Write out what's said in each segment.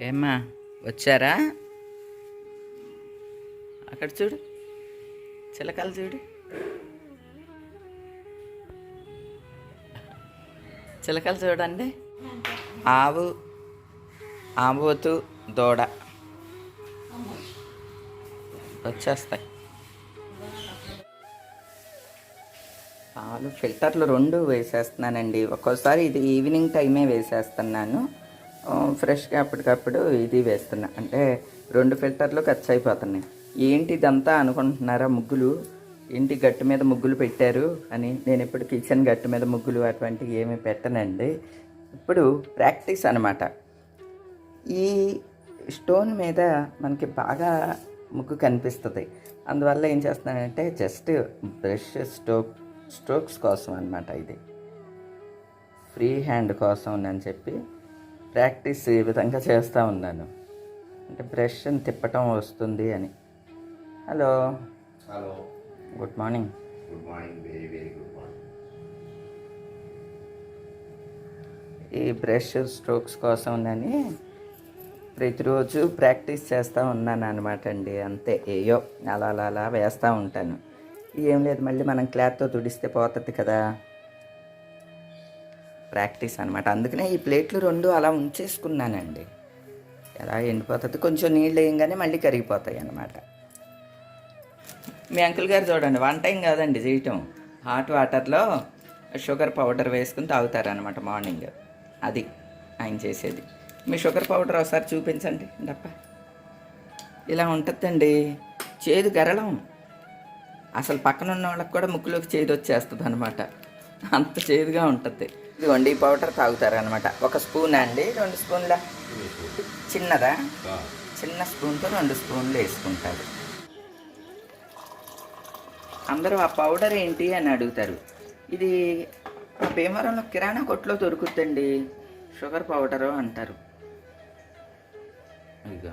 ఏమ్మా వచ్చారా? అక్కడ చూడు చిలకలు చూడు. చిలకలు చూడండి. ఆవు ఆంబోతు దూడ. వచ్చేస్తాయి. పాలు ఫిల్టర్లు రెండు వేసేస్తున్నానండి. ఒక్కోసారి ఇది ఈవినింగ్ టైమే వేసేస్తున్నాను. ఫ్రెష్గా అప్పటికప్పుడు ఇది వేస్తున్నా. అంటే రెండు ఫిల్టర్లు ఖర్చు అయిపోతున్నాయి ఏంటి ఇదంతా అనుకుంటున్నారా ముగ్గులు? ఏంటి గట్టు మీద ముగ్గులు పెట్టారు అని? నేను ఇప్పుడు కిచెన్ గట్టు మీద ముగ్గులు అటువంటివి ఏమీ పెట్టనండి. ఇప్పుడు ప్రాక్టీస్ అనమాట ఈ స్టోన్ మీద మనకి బాగా ముగ్గు కనిపిస్తుంది. అందువల్ల ఏం చేస్తున్నానంటే జస్ట్ బ్రష్ స్ట్రోక్ స్ట్రోక్స్ కోసం అనమాట ఇది. ఫ్రీ హ్యాండ్ కోసం అని చెప్పి ప్రాక్టీస్ ఈ విధంగా చేస్తూ ఉన్నాను. అంటే బ్రష్ని తిప్పటం వస్తుంది అని. Hello. Hello. Good morning. Good morning very very good morning. ఈ బ్రష్ స్ట్రోక్స్ కోసం అని ప్రతిరోజు ప్రాక్టీస్ చేస్తూ ఉన్నాను అనమాట అండి. అంతే ఏయో అలా అలా అలా వేస్తూ ఉంటాను. ఏం లేదు మళ్ళీ మనం క్లాత్తో తుడిస్తే పోతుంది కదా. ప్రాక్టీస్ అనమాట అందుకనే ఈ ప్లేట్లు రెండు అలా ఉంచేసుకున్నానండి. ఎలా ఎండిపోతుంది కొంచెం నీళ్ళు వేయంగానే మళ్ళీ కరిగిపోతాయి అన్నమాట. మీ అంకుల్ గారు చూడండి వన్ టైం కాదండి చేయటం హాట్ వాటర్లో షుగర్ పౌడర్ వేసుకుని తాగుతారనమాట మార్నింగ్. అది ఆయన చేసేది. మీ షుగర్ పౌడర్ ఒకసారి చూపించండి డప్ప ఇలా ఉంటుందండి చేదు గరళం. అసలు పక్కన ఉన్న వాళ్ళకి కూడా ముక్కులోకి చేదు వచ్చేస్తుంది అనమాట అంత చేదుగా ఉంటుంది. ఇదిగోండి ఈ పౌడర్ తాగుతారనమాట ఒక స్పూన్ అండి రెండు స్పూన్ల. చిన్నదా? చిన్న స్పూన్తో రెండు స్పూన్లు వేసుకుంటారు. అందరూ ఆ పౌడర్ ఏంటి అని అడుగుతారు. ఇది ఆ భీమవరంలో కిరాణా కొట్లో దొరుకుతుందండి. షుగర్ పౌడరు అంటారు. ఇదిగో.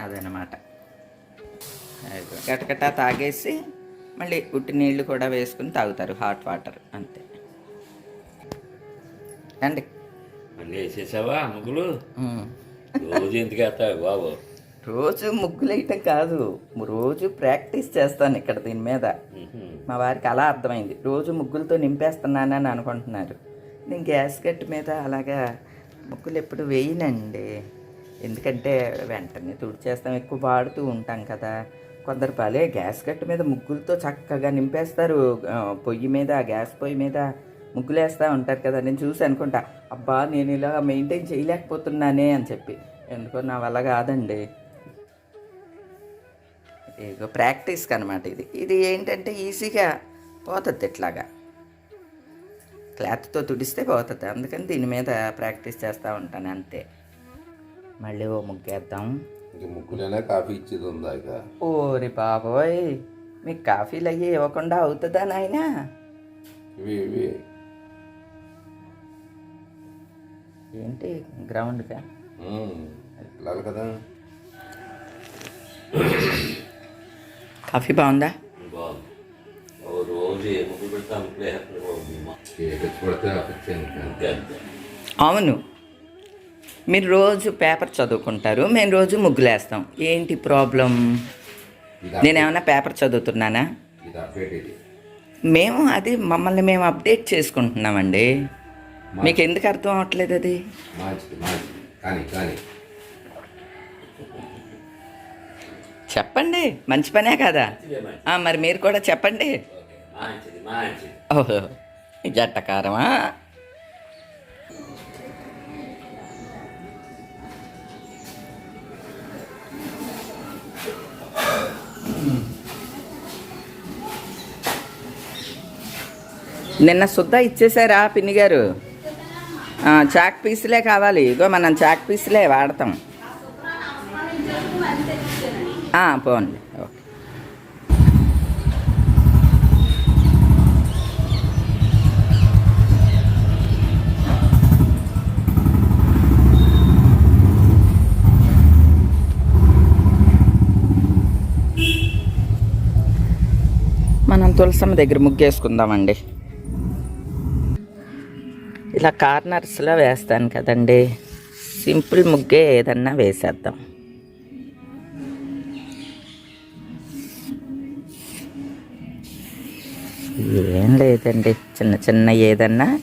అదనమాట గటగట తాగేసి మళ్ళీ ఉట్టి నీళ్ళు కూడా వేసుకుని తాగుతారు హాట్ వాటర్ అంతే. అండి. మళ్ళీ వేసేసావా ముగ్గులు. రోజు ఎందుకు వేస్తావు బాబు? రోజు ముగ్గులు వేయటం కాదు రోజు ప్రాక్టీస్ చేస్తాను ఇక్కడ దీని మీద. మా వారికి అలా అర్థమైంది రోజు ముగ్గులతో నింపేస్తున్నానని అనుకుంటున్నారు. నేను గ్యాస్ కట్ మీద అలాగా ముగ్గులు ఎప్పుడు వేయనండి. ఎందుకంటే వెంటనే తుడిచేస్తాం ఎక్కువ వాడుతూ ఉంటాం కదా. కొందరు పలే గ్యాస్ కట్టు మీద ముగ్గులతో చక్కగా నింపేస్తారు. పొయ్యి మీద గ్యాస్ పొయ్యి మీద ముగ్గులేస్తూ ఉంటారు కదా నేను చూసి అనుకుంటా అబ్బా నేను ఇలా మెయింటైన్ చేయలేకపోతున్నానే అని చెప్పి. ఎందుకో నా వల్ల కాదండి. ఇదిగో ప్రాక్టీస్కి అనమాట ఇది. ఇది ఏంటంటే ఈజీగా పోతుంది ఇట్లాగా. క్లాత్తో తుడిస్తే పోతుంది. అందుకని దీని మీద ప్రాక్టీస్ చేస్తూ ఉంటాను అంతే. మళ్ళీ ఓ ముగ్గేద్దాం. ఇంక ముగ్గులైనా కాఫీ ఇచ్చేది ఉందా ఇక? ఓరి బాబోయ్ మీకు కాఫీలు అయ్యి ఇవ్వకుండా అవుతుందా నాయనా? ఇవి ఇవి. ఏంటి గ్రౌండ్గా మ్మ్. వెళ్ళాలి కదా. కాఫీ బాగుందా? బాగుంది. ఓ రోజు ఏ ముగ్గులు పెడతా ముగ్గులు వేస్తాడు బాబు మీ అమ్మ. ఏ తెచ్చి పడితే ఆ తెచ్చాను అంతే అంతే అవును. మీరు రోజు పేపర్ చదువుకుంటారు మేము రోజు ముగ్గులేస్తాం. ఏంటి ప్రాబ్లం? ఇది నేను ఏమైనా పేపర్ చదువుతున్నానా? మేము అది మమ్మల్ని మేము అప్డేట్ చేసుకుంటున్నామండి. మీకు ఎందుకు అర్థం అవ్వట్లేదు అది? చెప్పండి మంచి పనే కదా. మరి మీరు కూడా చెప్పండి. ఓహో జట్టకారమా నిన్న శుద్ధ ఇచ్చేసారా పిన్ని గారు? చాక్ పీసులే కావాలి. ఇగో మనం చాక్ పీసులే వాడతాం. పోండి. ఓకే. మనం తులసమ్మ దగ్గర ముగ్గేసుకుందామండి. ఇలా కార్నర్స్లో వేస్తాను కదండి. సింపుల్ ముగ్గే ఏదన్నా వేసేద్దాం. ఏం లేదండి. చిన్న చిన్న ఏదన్నా.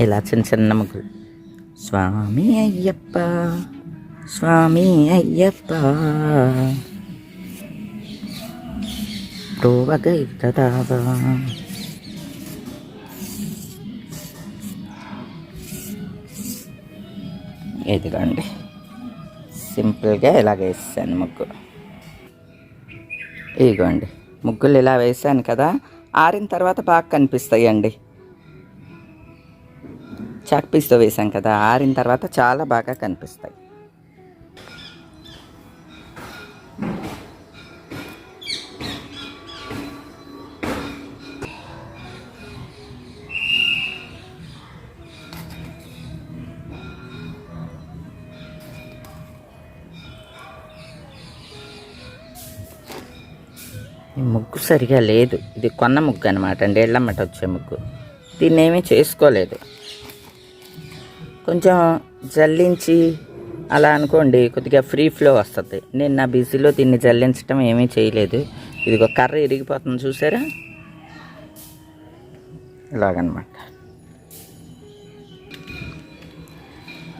ఇలా చిన్న చిన్న ముగ్గులు. స్వామి అయ్యప్ప స్వామి అయ్యప్ప. ప్రోవగైతదావా ఇదిగోండి సింపుల్గా ఇలాగ వేసాను ముగ్గు ఇదిగోండి ముగ్గులు ఇలా వేసాను కదా ఆరిన తర్వాత బాగా కనిపిస్తాయండి చాక్పీస్తో వేసాం కదా ఆరిన తర్వాత చాలా బాగా కనిపిస్తాయి ఈ ముగ్గు సరిగా లేదు. ఇది కొన్న ముగ్గు అనమాట అండి ఎళ్ళమ్మట వచ్చే ముగ్గు. దీన్ని ఏమీ చేసుకోలేదు. కొంచెం జల్లించి అలా అనుకోండి కొద్దిగా ఫ్రీ ఫ్లో వస్తుంది. నేను నా బిజీలో దీన్ని జల్లించడం ఏమీ చేయలేదు. ఇదిగో కర్ర ఇరిగిపోతుంది చూసారా? ఇలాగనమాట.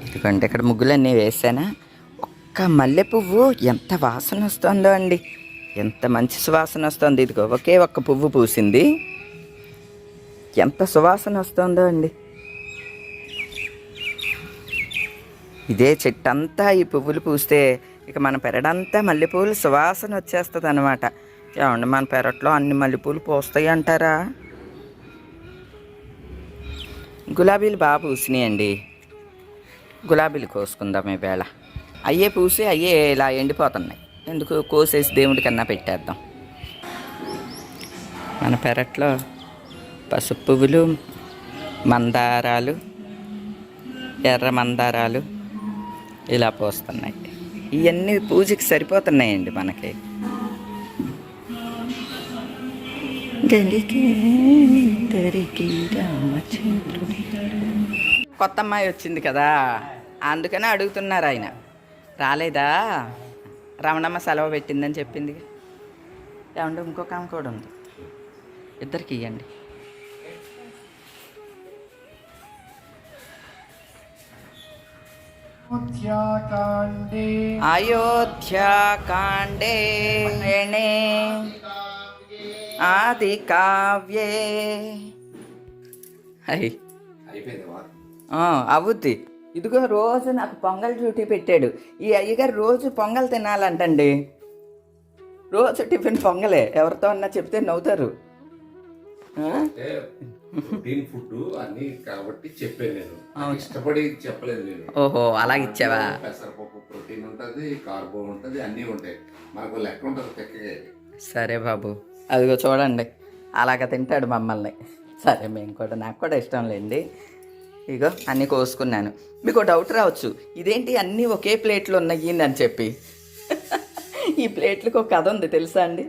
ఇదిగోండి ఇక్కడ ముగ్గులన్నీ వేసానా? ఒక్క మల్లె పువ్వు ఎంత వాసన వస్తుందో అండి. ఎంత మంచి సువాసన వస్తుంది. ఇదిగో ఒకే ఒక్క పువ్వు పూసింది. ఎంత సువాసన వస్తుందో అండి. ఇదే చెట్టంతా ఈ పువ్వులు పూస్తే ఇక మన పెరడంతా మల్లెపూలు సువాసన వచ్చేస్తుంది అనమాట ఏమండి మన పెరట్లో అన్ని మల్లెపూలు పూస్తాయి అంటారా? గులాబీలు బాగా పూసినాయండి. గులాబీలు కోసుకుందాం ఈ అయ్యే పూసి అయ్యే ఇలా ఎండిపోతున్నాయి. ఎందుకు కోసేసి దేవుడి కన్నా పెట్టేద్దాం. మన పెరట్లో పసుపు పువ్వులు మందారాలు ఎర్ర మందారాలు ఇలా పోస్తున్నాయి. ఇవన్నీ పూజకి సరిపోతున్నాయండి మనకి. కొత్త అమ్మాయి వచ్చింది కదా అందుకని అడుగుతున్నారు ఆయన. రాలేదా? రమణమ్మ సెలవు పెట్టిందని చెప్పింది. ఏమంటే ఇంకొక ఆమె కూడా ఉంది. ఇద్దరికి ఇవ్వండి అయోధ్యాకాండే. ఆది కావ్యే అవుద్ది ఇదిగో రోజు నాకు పొంగల్ డ్యూటీ పెట్టాడు. ఈ అయ్యగారు రోజు పొంగల్ తినాలంటండి. రోజు టిఫిన్ పొంగలే. ఎవరితో అన్నా చెప్తే నవ్వుతారు. ఫుడ్ అన్ని కాబట్టి చెప్పాను నేను. ఇష్టపడి చెప్పలేదు నేను. ఓహో అలా ఇచ్చావా? పెసరపప్పు ప్రోటీన్ ఉంటుంది కార్బో ఉంటుంది అన్నీ ఉంటాయి. మనకు లెక్క ఉంటుంది తెక్కగా సరే బాబు. అదిగో చూడండి. అలాగ తింటాడు మమ్మల్ని. సరే మేము కూడా నాకు కూడా ఇష్టం లేండి. ఇగో అన్నీ కోసుకున్నాను. మీకు డౌట్ రావచ్చు. ఇదేంటి అన్నీ ఒకే ప్లేట్లు ఉన్నాయి అని చెప్పి. ఈ ప్లేట్లకు ఒక కథ ఉంది తెలుసా అండి?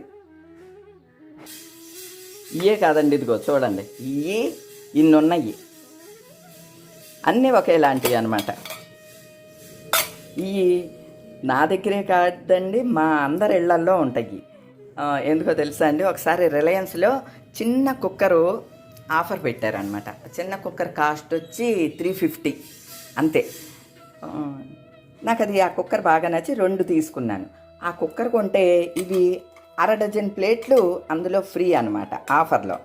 ఇయే కాదండి ఇదిగో చూడండి. ఇవి ఇన్ని ఉన్నాయి అన్నీ ఒకేలాంటివి అనమాట ఈ నా దగ్గరే కాదండి మా అందరి ఇళ్ళల్లో ఉంటాయి. ఎందుకో తెలుసా అండి? ఒకసారి రిలయన్స్లో చిన్న కుక్కరు ఆఫర్ పెట్టారనమాట చిన్న కుక్కర్ కాస్ట్ వచ్చి త్రీ ఫిఫ్టీ అంతే. నాకు అది ఆ కుక్కర్ బాగా నచ్చి రెండు తీసుకున్నాను. ఆ కుక్కర్ కొంటే ఇవి అర డజన్ ప్లేట్లు అందులో ఫ్రీ అనమాట ఆఫర్లో.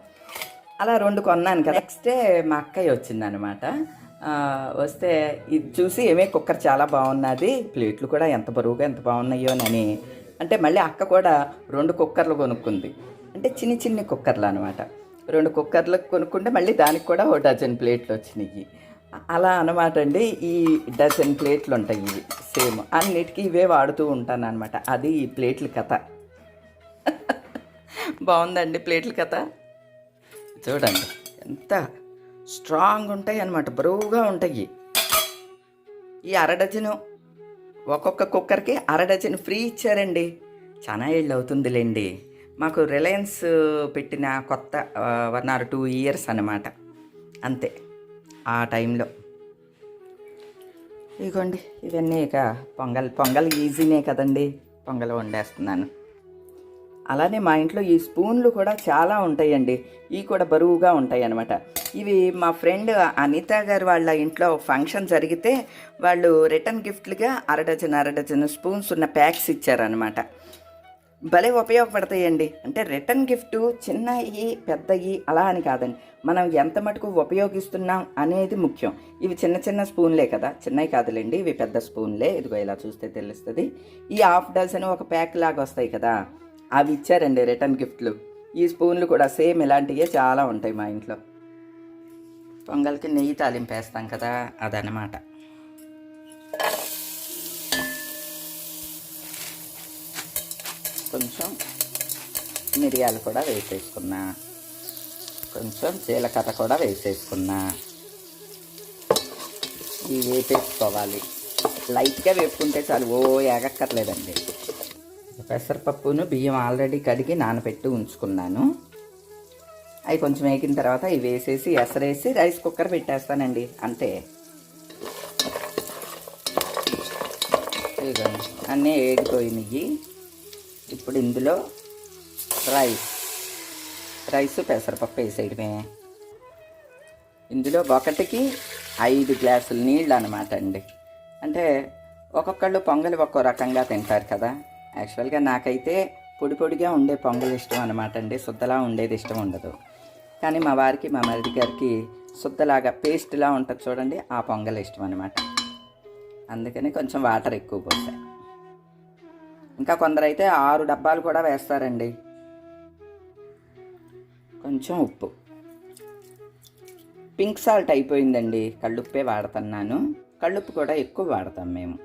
అలా రెండు కొన్నాను కదా. నెక్స్ట్ డే మా అక్కయ్య వచ్చిందనమాట వస్తే ఇది చూసి ఏమే కుక్కర్ చాలా బాగున్నది ప్లేట్లు కూడా ఎంత బరువుగా ఎంత బాగున్నాయో అని. అంటే మళ్ళీ అక్క కూడా రెండు కుక్కర్లు కొనుక్కుంది. అంటే చిన్ని చిన్ని కుక్కర్లు అనమాట రెండు కుక్కర్లకు కొనుక్కుంటే మళ్ళీ దానికి కూడా ఓ డజన్ ప్లేట్లు వచ్చినాయి. అలా అనమాట అండి. ఈ డజన్ ప్లేట్లు ఉంటాయి ఇవి సేమ్. అన్నిటికీ ఇవే వాడుతూ ఉంటాను అనమాట అది ఈ ప్లేట్ల కథ. బాగుందండి ప్లేట్ల కథ? చూడండి. ఎంత స్ట్రాంగ్ ఉంటాయి అనమాట బరువుగా ఉంటాయి. ఈ అర డజను ఒక్కొక్క కుక్కర్కి అర డజన్ ఫ్రీ ఇచ్చారండి. చాలా ఏళ్ళు అవుతుందిలేండి. మాకు రిలయన్స్ పెట్టిన కొత్త వన్ ఆర్ టూ ఇయర్స్ అన్నమాట. అంతే ఆ టైంలో. ఇదిగోండి. ఇవన్నీ ఇక పొంగల్ పొంగల్ ఈజీనే కదండి పొంగల్ వండేస్తున్నాను. అలానే మా ఇంట్లో ఈ స్పూన్లు కూడా చాలా ఉంటాయండి ఇవి కూడా బరువుగా ఉంటాయి అన్నమాట. ఇవి మా ఫ్రెండ్ అనిత గారు వాళ్ళ ఇంట్లో ఫంక్షన్ జరిగితే వాళ్ళు రిటర్న్ గిఫ్ట్లుగా అర డజన్ అర డజన్ స్పూన్స్ ఉన్న ప్యాక్స్ ఇచ్చారనమాట భలే ఉపయోగపడతాయండి. అంటే రిటర్న్ గిఫ్ట్ చిన్నవి పెద్దవి అలా అని కాదండి. మనం ఎంత మటుకు ఉపయోగిస్తున్నాం అనేది ముఖ్యం. ఇవి చిన్న చిన్న స్పూన్లే కదా. చిన్నవి కాదులేండి. ఇవి పెద్ద స్పూన్లే. ఇదిగో ఇలా చూస్తే తెలుస్తుంది. ఈ హాఫ్ డజన్ ఒక ప్యాక్ లాగా వస్తాయి కదా. అవి ఇచ్చారండి రిటర్న్ గిఫ్ట్లు ఈ స్పూన్లు కూడా సేమ్ ఇలాంటివే చాలా ఉంటాయి మా ఇంట్లో. పొంగల్కి నెయ్యి తాలింపు వేస్తాం కదా. అదనమాట కొంచెం మిరియాలు కూడా వేసేసుకున్నా. కొంచెం జీలకర్ర కూడా వేసేసుకున్నా. ఇవి వేపేసుకోవాలి లైట్గా వేపుకుంటే చాలు. ఓ ఏగక్కర్లేదండి. పెసరపప్పును బియ్యం ఆల్రెడీ కడిగి నానబెట్టి ఉంచుకున్నాను. అవి కొంచెం వేగిన తర్వాత ఇవి వేసేసి ఎసరేసి రైస్ కుక్కర్ పెట్టేస్తానండి. అంతే. అన్నీ వేగిపోయినాయి ఇప్పుడు ఇందులో రైస్. రైస్ పెసరపప్పు వేసేయడమే. ఇందులో ఒకటికి ఐదు గ్లాసులు నీళ్ళు అనమాట అండి. అంటే ఒక్కొక్కళ్ళు పొంగలి ఒక్కో రకంగా తింటారు కదా. యాక్చువల్గా నాకైతే పొడి పొడిగా ఉండే పొంగలి ఇష్టం అనమాట అండి. శుద్ధలా ఉండేది ఇష్టం ఉండదు. కానీ మా వారికి మా మరిది గారికి శుద్ధలాగా పేస్ట్లా ఉంటుంది చూడండి ఆ పొంగలి ఇష్టం అనమాట అందుకని కొంచెం వాటర్ ఎక్కువ పోసాయి ఇంకా కొందరైతే ఆరు డబ్బాలు కూడా వేస్తారండి. కొంచెం ఉప్పు. పింక్ సాల్ట్ అయిపోయిందండి. కళ్ళుప్పే వాడుతున్నాను. కళ్ళుప్పు కూడా ఎక్కువ వాడతాం మేము.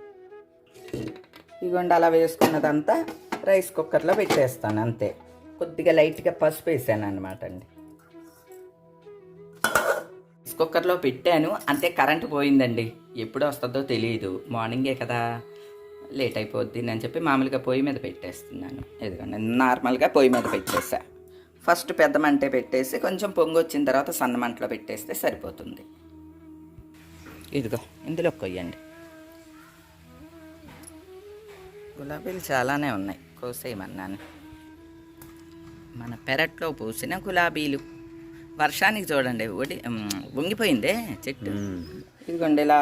ఇదిగోండి అలా వేసుకున్నదంతా రైస్ కుక్కర్లో పెట్టేస్తాను అంతే. కొద్దిగా లైట్గా పసుపు వేసాను అనమాట అండి. రైస్ కుక్కర్లో పెట్టాను. అంతే కరెంటు పోయిందండి. ఎప్పుడు వస్తుందో తెలియదు మార్నింగే కదా. లేట్ అయిపోద్ది అని చెప్పి మామూలుగా పొయ్యి మీద పెట్టేస్తున్నాను. ఎదుగోండి నార్మల్గా పొయ్యి మీద పెట్టేసా. ఫస్ట్ పెద్ద మంటే పెట్టేసి కొంచెం పొంగు వచ్చిన తర్వాత సన్న మంటలో పెట్టేస్తే సరిపోతుంది. ఇదిగో ఇందులో కొయ్యండి. గులాబీలు చాలానే ఉన్నాయి కోసేయమన్నాను. మన పెరట్లో పూసిన గులాబీలు. వర్షానికి చూడండి ఒడి వంగిపోయిందే చెట్టు. ఇదిగోండి ఇలా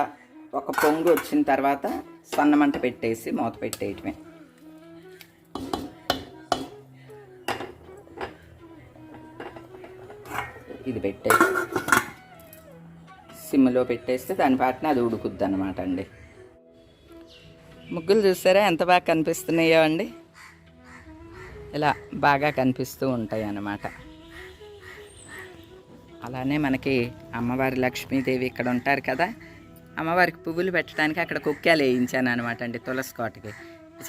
ఒక పొంగు వచ్చిన తర్వాత సన్నమంట పెట్టేసి మూత పెట్టేయటమే. ఇది పెట్టేసి సిమ్లో పెట్టేస్తే దాని పాటిని అది ఉడుకుద్ది అనమాట అండి. ముగ్గులు చూసారా? ఎంత బాగా కనిపిస్తున్నాయో అండి. ఇలా బాగా కనిపిస్తూ ఉంటాయి అన్నమాట అలానే మనకి అమ్మవారి లక్ష్మీదేవి ఇక్కడ ఉంటారు కదా. అమ్మవారికి పువ్వులు పెట్టడానికి అక్కడ కుక్కాలు వేయించాను అనమాట అండి తులసి కోటకి.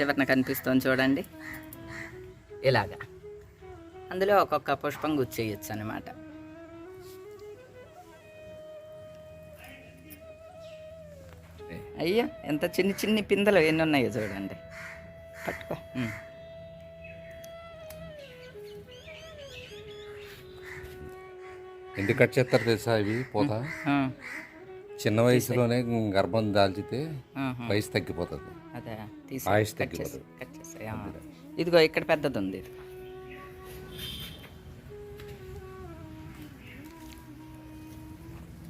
చివరిన కనిపిస్తుంది చూడండి. ఇలాగా. అందులో ఒక్కొక్క పుష్పం గుచ్చేయచ్చు అనమాట అయ్యో ఎంత చిన్ని చిన్ని పిందెలు ఎన్ని ఉన్నాయో చూడండి. పట్టుకో. ఎందుకు కట్ చేస్తారు తెలుసా ఇవి? పోత చిన్న వయసులోనే గర్భం దాల్చితే. వయసు తగ్గిపోతుంది. అదే ఆయుష్ తగ్గిపోతుంది. ఇదిగో ఇక్కడ పెద్దది ఉంది ఇది.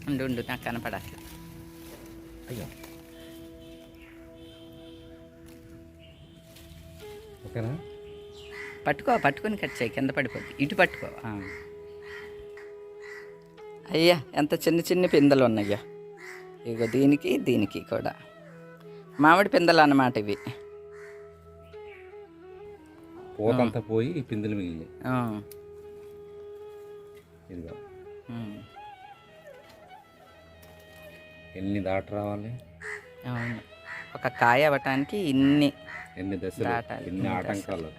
ఉండు ఉండు నాకు కనపడట్లేదు అయ్యో. ఓకేనా? పట్టుకో పట్టుకొని కట్ చేయి కింద పడిపోద్ది. ఇటు పట్టుకో. అయ్యా ఎంత చిన్న చిన్న పిందెలు ఉన్నాయ్యా ఇగో దీనికి దీనికి కూడా. మామిడి పిందెలు అన్నమాట ఇవి. పోతంతా పోయి పిందులు మిగిలి. ఇదిగో. ఎన్ని దాట రావాలి? అవును. ఒక కాయ అవ్వటానికి ఇన్ని ఎన్ని దశలు? ఎన్ని ఆటంకాలు?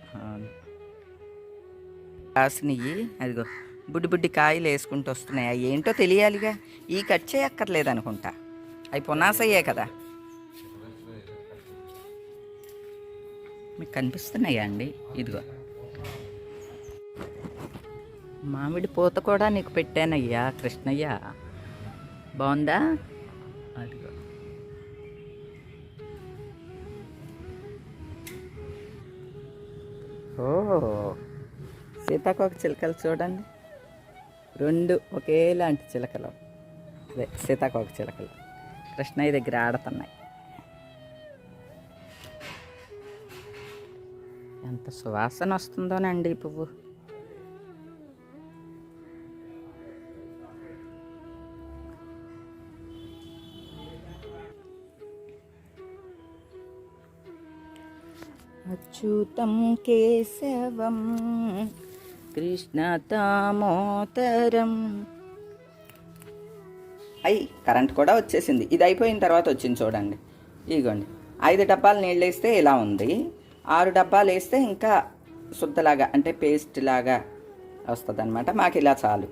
కాసినవి అదిగో బుడ్డి బుడ్డి కాయలు వేసుకుంటూ వస్తున్నాయి. అవి ఏంటో తెలియాలిగా. ఈ కట్ చేయక్కర్లేదు అనుకుంటా. అవి పునాసయ్యే కదా. మీకు కనిపిస్తున్నాయా అండి? ఇదిగో. మామిడి పూత కూడా నీకు పెట్టానయ్యా కృష్ణయ్య. బాగుందా? అదిగో. ఓ సీతాకోక చిలకలు చూడండి. రెండు ఒకేలాంటి చిలకలు. అదే సీతాకోక చిలకలు. కృష్ణయ్య దగ్గర ఆడుతున్నాయి. ఎంత సువాసన వస్తుందోనండి ఈ పువ్వు. అచ్యుతం కేశవం కృష్ణ దామోదరం అయ్యి కరెంట్ కూడా వచ్చేసింది. ఇది అయిపోయిన తర్వాత వచ్చింది చూడండి. ఇదిగోండి ఐదు డబ్బాలు నీళ్ళు వేస్తే ఇలా ఉంది. ఆరు డబ్బాలు వేస్తే ఇంకా శుద్ధలాగా అంటే పేస్ట్ లాగా వస్తుంది అనమాట మాకు ఇలా చాలు.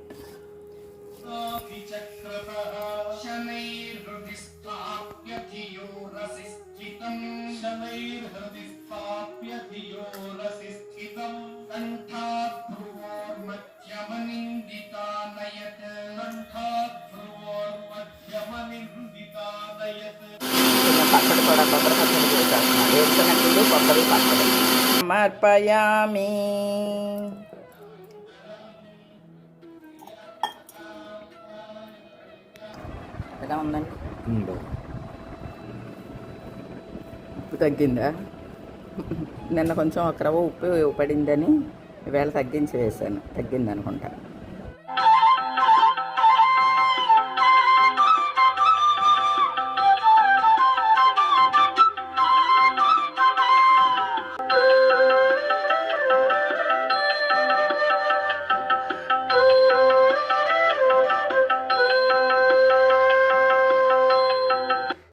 పచ్చడి చేసేస్తున్నాం వేరుశనగలు కొబ్బరి పచ్చడి సమర్పయామి. ఎలా ఉందండి? ఉప్పు తగ్గిందా? నిన్న కొంచెం ఒక రవ్వ ఉప్పు పడిందని ఈవేళ తగ్గించి వేసాను తగ్గింది అనుకుంటా